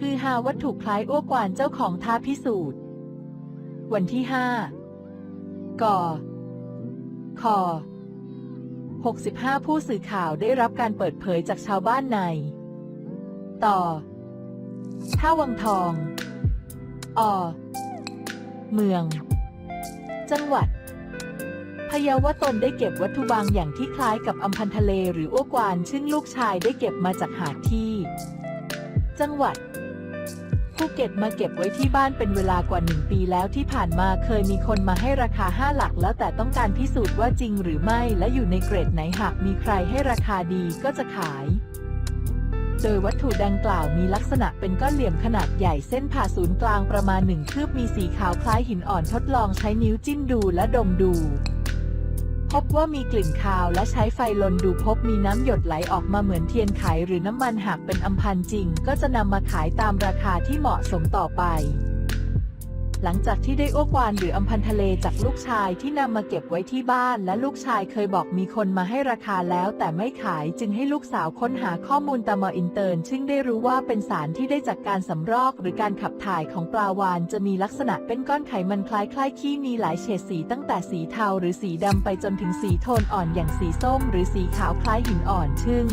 คือหาวัตถุคล้ายอ้วกวานเจ้าของท้าพิสูจน์ วันที่ห้าก่อคอ65 ผู้สื่อข่าวได้รับการเปิดเผยจากชาวบ้านใน ต่อ ท่าวังทอง อ เมือง จังหวัด พยาว่าตนได้เก็บวัตถุบางอย่างที่คล้ายกับอัมพันทะเลหรืออ้วกวานซึ่งลูกชายได้เก็บมาจากหาดที่ จังหวัด ภูเก็ตมาเก็บไว้ที่บ้านเป็นเวลากว่าหนึ่งปีแล้วที่ผ่านมาเคยมีคนมาให้ราคาห้าหลักแล้วแต่ต้องการพิสูจน์ว่าจริงหรือไม่และอยู่ในเกรดไหนหากมีใครให้ราคาดีก็จะขายโดยวัตถุดังกล่าวมีลักษณะเป็นก้อนเหลี่ยมขนาดใหญ่เส้นผ่าศูนย์กลางประมาณหนึ่งคืบมีสีขาวคล้ายหินอ่อนทดลองใช้นิ้วจิ้มดูและดมดู พบว่ามีกลิ่นคาวและใช้ไฟลนดูพบมีน้ำหยดไหลออกมาเหมือนเทียนไขหรือน้ำมันหากเป็นอัมพันจริง ก็จะนำมาขายตามราคาที่เหมาะสมต่อไป หลังจากที่ได้อ้วกวานหรืออัมพันทะเลจากลูกชายที่นำมาเก็บไว้ที่บ้าน และลูกชายเคยบอกมีคนมาให้ราคาแล้ว แต่ไม่ขายจึงให้ลูกสาวค้นหาข้อมูลตามออินเตอร์ซึ่งได้รู้ว่าเป็นสารที่ได้จากการสำรอกหรือการขับถ่ายของปลาวานจะมีลักษณะเป็นก้อนไขมันคล้ายคล้ายๆขี้มีหลายเฉดสีตั้งแต่สีเทาหรือสีดำไปจนถึงสีโทนอ่อนอย่างสีส้ม หรือสีขาวคล้ายหินอ่อนซึ่ง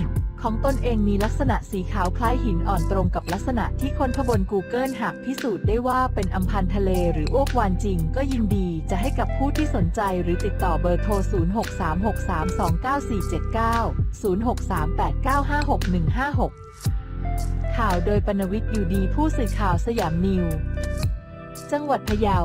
ของตนเองมีลักษณะสีขาวคล้ายหินอ่อนตรงกับลักษณะที่คนพบน Google หากพิสูจน์ได้ว่าเป็นอัมพันธ์ทะเลหรืออ้วกวานจริง ก็ยินดีจะให้กับผู้ที่สนใจหรือติดต่อเบอร์โทร 0636329479 06389561156 ข่าวโดยปนวิทย์อยู่ดีผู้สื่อข่าวสยามนิว จังหวัดพะเยา